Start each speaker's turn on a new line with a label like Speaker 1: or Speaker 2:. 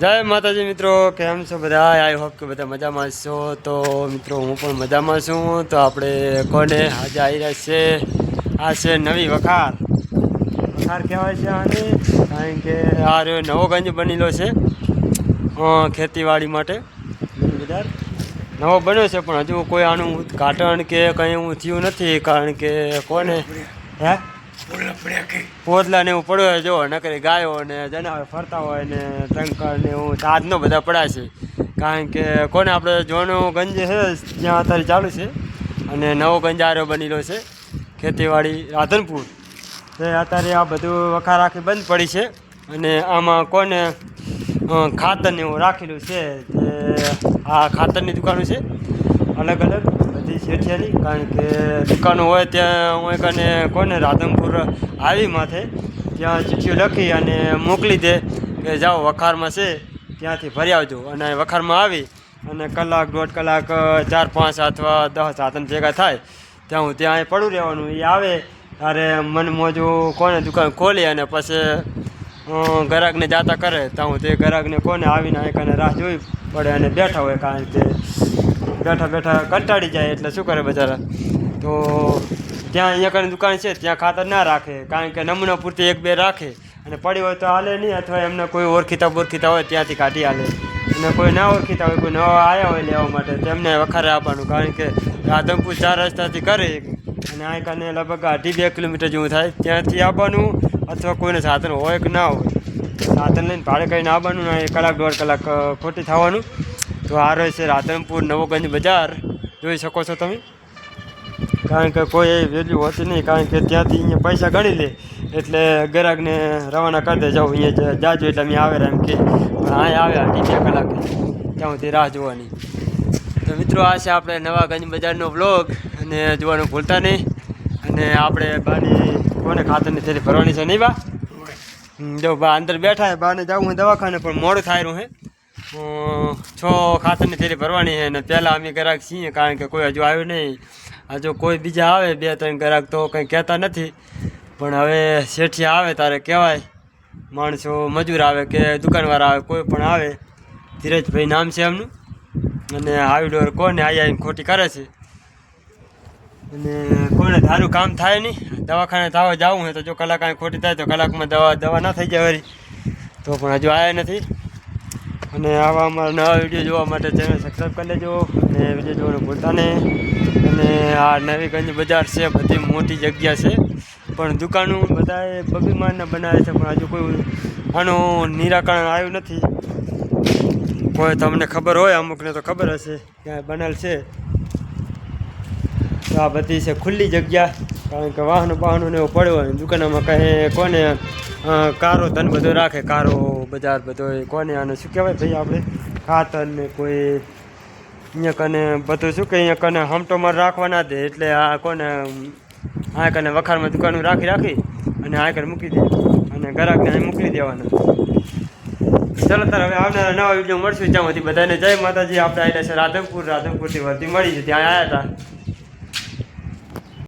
Speaker 1: જય માતાજી મિત્રો, કેમ છો બધા આઈ હોપ કે બધા મજામાં છો. તો મિત્રો, હું પણ મજામાં છું. તો આપણે કોને આજે આવી રહ્યા છે. આ છે નવી વખાર. વખાર કહેવાય છે આને, કારણ કે આ રહ્યો નવો ગંજ બનેલો છે ખેતીવાડી માટે. બજાર નવો બન્યો છે, પણ હજુ કોઈ આનું કાટણ કે કંઈ એવું થયું નથી, કારણ કે કોને? હે? પોદલા ને એવું પડ્યો જો નકરી ગાયો ને જનાવર ફરતા હોય ને ટંકર ને એવું, તાજનો બધા પડ્યા છે. કારણ કે કોને આપણે જોનો ગંજ છે જ્યાં અત્યારે ચાલુ છે. અને નવો ગંજ આરો બનેલો છે, ખેતીવાડી રાધનપુર. તે અત્યારે આ બધું વખાર રાખી બંધ પડી છે. અને આમાં કોને ખાતરને એવું રાખેલું છે, તે આ ખાતરની દુકાનો છે. અલગ અલગ બધી શેઠિયાની કારણ કે દુકાનો હોય ત્યાં હું કને કોને, રાધનપુર આવી માથે, ત્યાં ચિઠ્ઠીઓ લખી અને મોકલી દે કે જાઓ, વખારમાં છે, ત્યાંથી ભરી આવજો. અને વખારમાં આવી અને કલાક દોઢ કલાક, ચાર પાંચ અથવા દસ સાધન ભેગા થાય, ત્યાં હું ત્યાં પડું રહેવાનું. એ આવે ત્યારે મન મોજું કોને દુકાન ખોલી અને પછી ગ્રાહકને જાતા કરે. તો હું તે ગ્રાહકને કોને આવીને કને રાહ જોવી પડે અને બેઠા હોય, કારણ કે બેઠા બેઠા કંટાળી જાય એટલે શું કરે બચારા? તો ત્યાં અહીંયા કને દુકાન છે, ત્યાં ખાતર ના રાખે. કારણ કે નમૂના પૂરતી એક બે રાખે. અને પડી હોય તો હાલે નહીં, અથવા એમને કોઈ ઓળખીતા બોરખીતા હોય ત્યાંથી કાઢી હાલે. અને કોઈ ના ઓળખીતા હોય, કોઈ નવા આવ્યા હોય લેવા માટે તેમને વખારે આપવાનું. કારણ કે રાધનપુર ચાર રસ્તાથી કરે અને આ કારણે લગભગ અઢી બે કિલોમીટર જેવું થાય. ત્યાંથી આવવાનું, અથવા કોઈને સાધન હોય કે ના હોય. સાધન લઈને ભાડે કરીને આવવાનું ને કલાક દોઢ કલાક ખોટી થવાનું. તો આ રહે છે રાધનપુર નવોગંજ બજાર. જોઈ શકો છો તમે? કારણ કે કોઈ એવી વેલ્યુ હોતી નહીં, કારણ કે ત્યાંથી અહીંયા પૈસા ગણી લે. એટલે ગ્રાહકને રવાના કરી દે જાઉં અહીંયા જાજો એટલે અમે આવે એમ કે, પણ અહીંયા આવે અઢી બે કલાકે. ત્યાં સુધી રાહ જોવાની. તો મિત્રો, આ છે આપણે નવાગંજ બજારનો બ્લોગ અને જોવાનું ભૂલતા નહીં. અને આપણે બાની કોને ખાતરની થેલી ભરવાની છે નહીં બા? જો બા અંદર બેઠા છે, બાને જવું દવાખાને, પણ મોડું થાય રહ્યું હે. છ ખાતરની થેલી ભરવાની છે અને પહેલાં અમે ગ્રાહક છીએ કારણ કે કોઈ હજુ આવ્યું નહીં. હજુ કોઈ બીજા આવે બે ત્રણ ગ્રાહક તો કંઈ કહેતા નથી. પણ હવે શેઠિયા આવે તારે કહેવાય. માણસો મજૂર આવે કે દુકાનવાળા આવે, કોઈ પણ આવે. ધીરજભાઈ નામ છે એમનું. અને આવી ડોર કોને આવી ખોટી કરે છે. અને કોને ધારું કામ થાય નહીં. દવાખાને થવા જવું હોય તો જો કલાક ખોટી થાય તો કલાકમાં દવા દવા ના થઈ જાય વળી. તો પણ હજુ આવ્યા નથી. અને આવા અમારા નવા વીડિયો જોવા માટે ચેનલ સબસ્ક્રાઈબ કરી લેજો. અને વીડિયો જોવાનું ભૂલતા નહીં. અને આ નવી ગંજ બજાર છે, બધી મોટી જગ્યા છે. પણ દુકાનો બધાએ બબીમાનના બનાવે છે, પણ હજુ કોઈ આનું નિરાકરણ આવ્યું નથી. કોઈ તમને ખબર હોય, અમુકને તો ખબર હશે ક્યાં બનેલ છે. આ બધી છે ખુલ્લી જગ્યા. કારણ કે વાહનો વાહનો ને એવું પડ્યો હોય દુકાનોમાં કહે કોને કારો ધન બધો રાખે, કારો બજાર બધો કોને આને શું કહેવાય ભાઈ આપણે? ખાતર ને કોઈ અહીંયા કને બધું શું કે અહીંયા કને હમટોમાં રાખવા ના દે એટલે આ કોને આ કને વખારમાં દુકાનો રાખી રાખી અને આ કને મૂકી દે. અને ગ્રાહકને અહીં મોકલી દેવાના. ચલો તાર હવે આવનારા નવા વીડિયો મળશું. સુધી બધાને જય માતાજી. આપણે આવ્યા છે રાધનપુર. રાધનપુરથી વર્ધી મળી છે. ત્યાં આવ્યા હતા.